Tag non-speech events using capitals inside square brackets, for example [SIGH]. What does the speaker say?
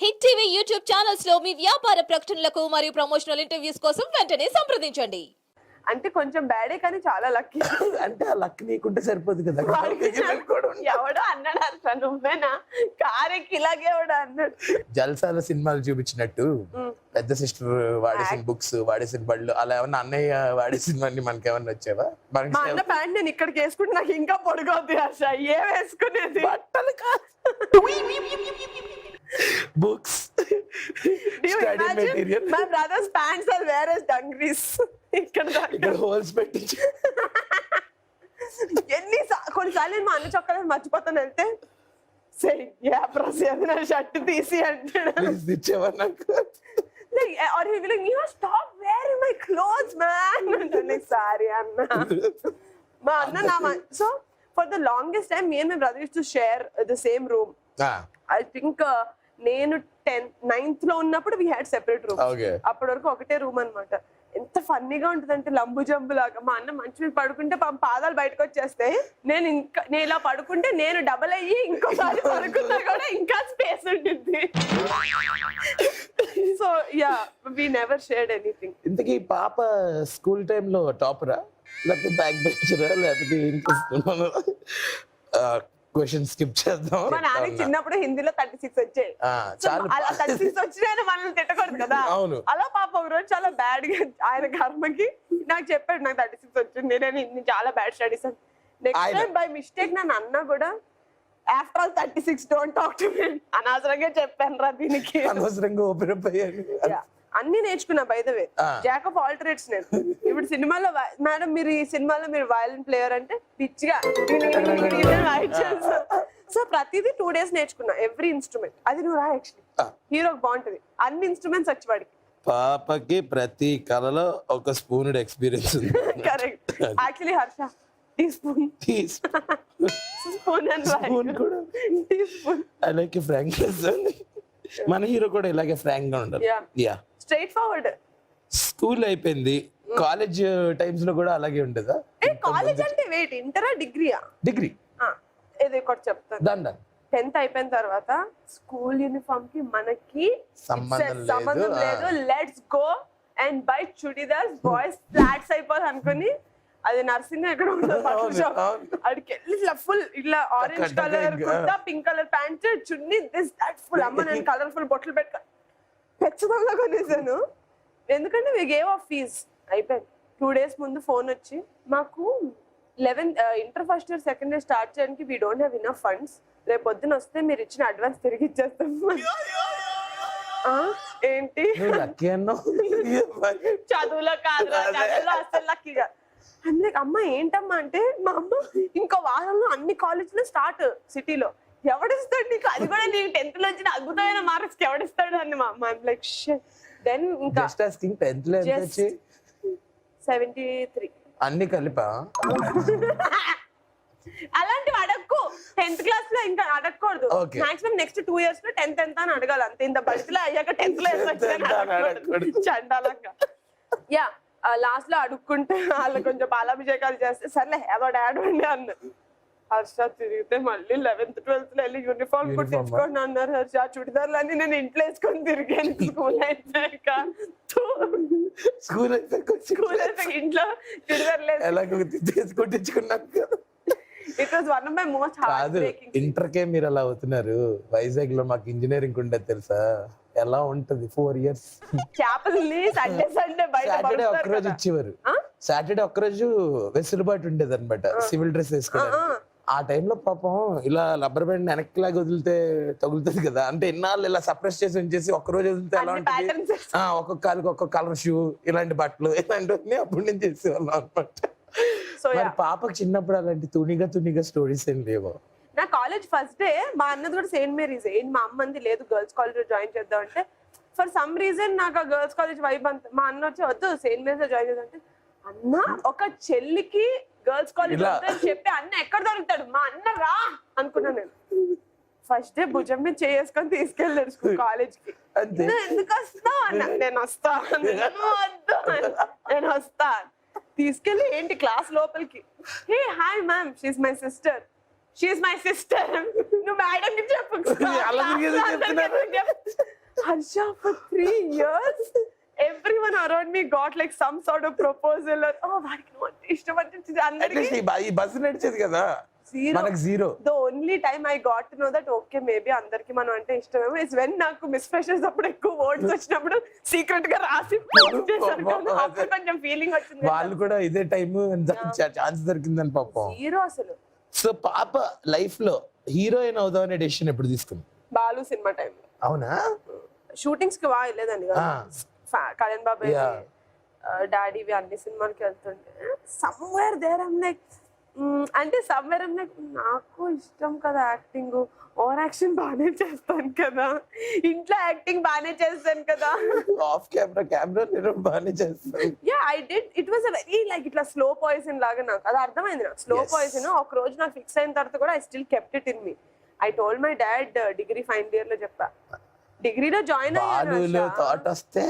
Hit TV YouTube ఛానల్స్లో మీ వ్యాపార ప్రకటనలకు మరియు ప్రమోషనల్ ఇంటర్వ్యూస్ కోసం వెంటనే సంప్రదించండి. అంటే కొంచెం బ్యాడే కానీ చాలా లక్కీ. అంటే ఆ లక్ నీకుంటే సరిపోదు కదా. ఎవడో అన్నాడు అట్లా నువ్వేనా? కారెక్కి ఇలాగే ఎవడో అన్నాడు. జల్సాల సినిమాలు చూపించినట్టు. పెద్ద సిస్టర్ వాడేసిన బుక్స్ వాడేసిన బళ్ళు అలా ఏమన్నా అన్నయ్య వాడేసినవన్నీ మనకి ఏమన్నా వచ్చావా మా అన్న ప్యాంట్ నేను ఇక్కడికి వేసుకుంటే నాకు ఇంకా పొడుగవుద్ది హర్ష ఏ వేసుకునేది? బట్టలు Books [LAUGHS] study material my brother's pants are wears dungarees ఇక్కడ దాకా. ఇక్కడ హోల్స్ పెట్టించి ఎన్ని సా- కొన్నిసార్లు నేను మా అన్న చొక్కా మర్చిపోతాను వెళ్తే సే యా ప్రసేది నా షర్ట్ తీసి అంటాడు ప్లీజ్ ఇచ్చేవా నాకు like or he'll be like you stop wearing my clothes man [LAUGHS] and I'm like sorry అన్న మా అన్న నా so for the longest time me and my brother used to share the same room ah, I think నేను tenth నైన్త్లో ఉన్నప్పుడు we had separate room. అప్పటి వరకు ఒకటే రూమ్ అన్నమాట. ఎంత ఫన్నీగా ఉంటుందంటే లంబు జంబు లాగా. మా అన్న మంచి మీద పడుకుంటే పాపం పాదాలు బయటకు వచ్చేస్తే నేను ఇంకా నేను ఇలా పడుకుంటే నేను డబల్ అయ్యి ఇంకోసారి పడుకున్నా కూడా ఇంకా స్పేస్ ఉంటుంది so yeah we never shared anything ఇంతకీ పాప స్కూల్ టైంలో టాపరా? లేకపోతే బ్యాక్ బెంచరా లేకపోతే చేస్తున్నాను క్వశ్చన్ స్కిప్ చేద్దాం మా నాన్నకి చిన్నప్పుడు హిందీలో థర్టీ సిక్స్ వచ్చాయి. అలా థర్టీ సిక్స్ వచ్చినా మనల్ని తిట్టకూడదు కదా. అవును. అలా పాప ఒక రోజు చాలా బ్యాడ్గా ఆయన కర్మకి నాకు చెప్పాడు నాకు థర్టీ సిక్స్ వచ్చింది. నేను చాలా బ్యాడ్ స్టడీస్ అని. నెక్స్ట్ టైం బై మిస్టేక్ నన్ను అన్నా కూడా after all thirty six don't talk to me అనవసరంగా చెప్పాను రా దీనికి. అనవసరంగా ఓపెన్ అప్ అయ్యాను. అన్ని నేర్చుకున్నా బై ద వే ఆ. జాక్ ఆఫ్ ఆల్ ట్రేడ్స్ నేను. ఇప్పుడు సినిమాలో మేడం మీరు ఈ సినిమాలో మీరు వయలిన్ ప్లేయర్ అంటే పిచ్చిగా [LAUGHS] సో ప్రతిదీ టూ డేస్ నేర్చుకున్నా ఎవ్రీ ఇన్స్ట్రుమెంట్ అది నువ్వు రా యాక్చువల్లీ. హీరోకి బాగుంటది. అన్ని ఇన్స్ట్రుమెంట్స్ వచ్చి వాడికి. పాపకి ప్రతి కళలో ఒక స్పూన్ ఎక్స్పీరియన్స్ ఉంది. [LAUGHS] Correct actually Harsha teaspoon. Teaspoon. [LAUGHS] కూడా. ఐ లైక్ ఫ్రాంక్నెస్ మన హీరో కూడా ఇలాగే ఫ్రాంక్గా ఉండాలి. యా స్ట్రైట్ ఫార్వర్డ్ స్కూల్ అయిపోయింది. కాలేజ్ టైమ్స్లో కూడా అలాగే ఉండదా? ఏ కాలేజ్ అంటే వెయిట్ ఇంటరా డిగ్రీయా డిగ్రీ ఇది ఒకటి చెప్తాను. డన్ టెన్త్ అయిపోయిన తర్వాత స్కూల్ యూనిఫామ్కి మనకి సంబంధం లేదు. Let's go and buy chudidars boys flats అయిపోదు అనుకుని అది నర్సింగ్ ఎక్కడ అవును. అడికి ఇట్లా ఫుల్ ఇట్లా orange colour. Kurta pink colour pant chunni this that full అమ్మ నేను కలర్ఫుల్ బొట్లు పెట్టుకో. ఖచ్చితంగా కొనేసాను. ఎందుకంటే మీ గేవ్ ఆఫ్ ఫీజ్ అయిపోయింది. టూ డేస్ ముందు ఫోన్ వచ్చి మాకు eleventh inter first year second year start చేయడానికి we don't have enough funds రేపు పొద్దున వస్తే మీరు ఇచ్చిన అడ్వాన్స్ తిరిగి ఇచ్చేస్తాం. ఏంటి? [LAUGHS] చదువులో కాదు. చదువులో అసలు లక్కీగా అందుకే అమ్మ ఏంటమ్మా అంటే మా అమ్మ ఇంకో వారంలో అన్ని కాలేజీలు స్టార్ట్ సిటీలో ఎవడిస్తాడు నీకు? అది కూడా నీకు టెన్త్లో వచ్చిన అద్భుతమైన మార్క్స్ ఎవడిస్తాడు అని మా అమ్మ లైక్ దెన్ ఇంకా టెన్త్లో సెవెంటీ త్రీ అన్ని కలిపా? [LAUGHS] అలాంటివి అడక్కు. టెన్త్ క్లాస్లో ఇంకా అడగకూడదు. మాక్సిమం నెక్స్ట్ టూ ఇయర్స్లో టెన్త్ ఎంత అని అడగాలి. అంతే ఇంత బడిలో అయ్యాక టెన్త్లో ఎంత. చండాలంగా. యా లాస్ట్లో అడుక్కుంటే వాళ్ళు కొంచెం పాలాభిషేకాలు చేస్తే సర్లే ఏదో డాడ్ ఉండే అన్న. హర్ష తిరిగితే మళ్ళీ లెవెన్త్ ట్వెల్త్లో వెళ్ళి యూనిఫామ్? కుట్టించుకోండి అన్నారు హర్ష. చుడిదార్లు అన్ని నేను ఇంట్లో వేసుకొని తిరిగాను స్కూల్ అయిపోయాక. స్కూల్ అయిపోయాక స్కూల్ అయిపోయాక ఇంట్లో చుడిదార్లు ఎలాగో తీసి కొట్టించుకున్నాను కదా. It was one of my most heart కాదు బ్రేకింగ్ ఇంటర్ కే మీరు అలా అవుతున్నారు. వైజాగ్లో మాకు ఇంజనీరింగ్ ఉండేది తెలుసా? ఎలా ఉంటది? ఫోర్ ఇయర్స్ చేపల్ని సండే సండే బయట సాటర్డే ఒక్కరోజు. ఇచ్చేవారు? సాటర్డే ఒక్కరోజు వెసులుబాటు ఉండేది అనమాట సివిల్ డ్రెస్ వేసుకోవడానికి. ఆ, టైంలో పాపం ఇలా రబ్బర్ బ్యాండ్ వెనక్కి లాగా వదిలితే తగులుతుంది కదా. అంటే ఎన్నాళ్ళు ఇలా సప్రెస్ చేసి ఉంచేసి ఒక్క రోజు వదిలితే ఎలా ఉంటుంది? ఒక్కొక్క కాలుకి ఒక్కొక్క కలర్ షూ ఇలాంటి బట్టలు ఇలాంటివన్నీ అప్పుడు నేను చేసేవాళ్ళం అనమాట. పాపకి చిన్నప్పుడు అలాంటి తునిగా తునిగా స్టోరీస్ ఏం లేవు. కాలేజ్ ఫస్ట్ డే మా అన్నది కూడా సెయింట్ మేరీస్ ఏంటి మా అమ్మ అంది లేదు గర్ల్స్ కాలేజ్ జాయిన్ చేద్దాం అంటే ఫర్ సమ్ రీజన్ నాకు ఆ గర్ల్స్ కాలేజ్ వైబ్ అంత మా అన్న వచ్చి వద్దు సెయింట్ మేరీస్ జాయిన్ చేద్దాం అంటే అన్న ఒక చెల్లికి గర్ల్స్ కాలేజ్. అని చెప్పి అన్న ఎక్కడ దొరుకుతాడు మా అన్న రా అనుకున్నా నేను ఫస్ట్ డే భుజం మీద చేసుకొని తీసుకెళ్ళాడు స్కూల్ కాలేజ్కి అంతే. "నువ్వు ఎందుకు వస్తావు అన్న నేను వస్తా అన్నా. "నువ్వు వద్దు. నేను వస్తా తీసుకెళ్ళి ఏంటి క్లాస్ లోపలికి hey hi ma'am she my sister she my sister నువ్వు మేడం కి చెప్పు around me got like some sort of proposal. Or oh వాడికి నువ్వు అంటే ఇష్టం అంటే అందరికీ ఈ బస్సు నడిచేది కదా. మనకు zero the only time I got no that okay maybe అందరికి మనం అంటే ఇష్టమేమో ఇస్ వెన్ నాకు మిస్ ఫ్రెషర్స్ అప్పుడు ఎక్కువ [LAUGHS] వచ్చినప్పుడు సీక్రెట్గా రాసి [LAUGHS] కొంచెం ఫీలింగ్ వచ్చింది వాళ్ళు కూడా ఇదే టైం ఛాన్స్ దొరికిందని పాపం. హీరో అసలు. సో పాప లైఫ్లో హీరోయిన్ అవుదాం అనే డెసిషన్ ఎప్పుడు తీసుకుంది? బాలు సినిమా టైంలో అవునా? షూటింగ్స్కి బాగా వెళ్ళేదండి కదా. కళ్యాణ్ బాబాయ్ Yeah. డాడీవి అన్ని సినిమాలకి వెళ్తుంటే సమ్వేర్ దేర్ ఐమ్ లైక్ అంటే లైక్ నాకు ఇష్టం కదా యాక్టింగ్ ఓవర్ యాక్షన్ బాగానే చేస్తాను కదా. ఇంట్లో యాక్టింగ్ బాగానే చేస్తాను కదా. ఆఫ్ కెమెరా కెమెరా నేను బాగానే చేస్తాను. Yeah I did it was very like ఇట్లా స్లో పాయిజన్ లాగా నాకు. అది అర్థమైంది నాకు. స్లో. పాయిజన్ ఒక రోజు నాకు ఫిక్స్ అయిన తర్వాత కూడా I still kept it in me I told my dad degree final ఇయర్లో చెప్పా. డిగ్రీలో జాయిన్ అయ్యాను థాట్ వస్తే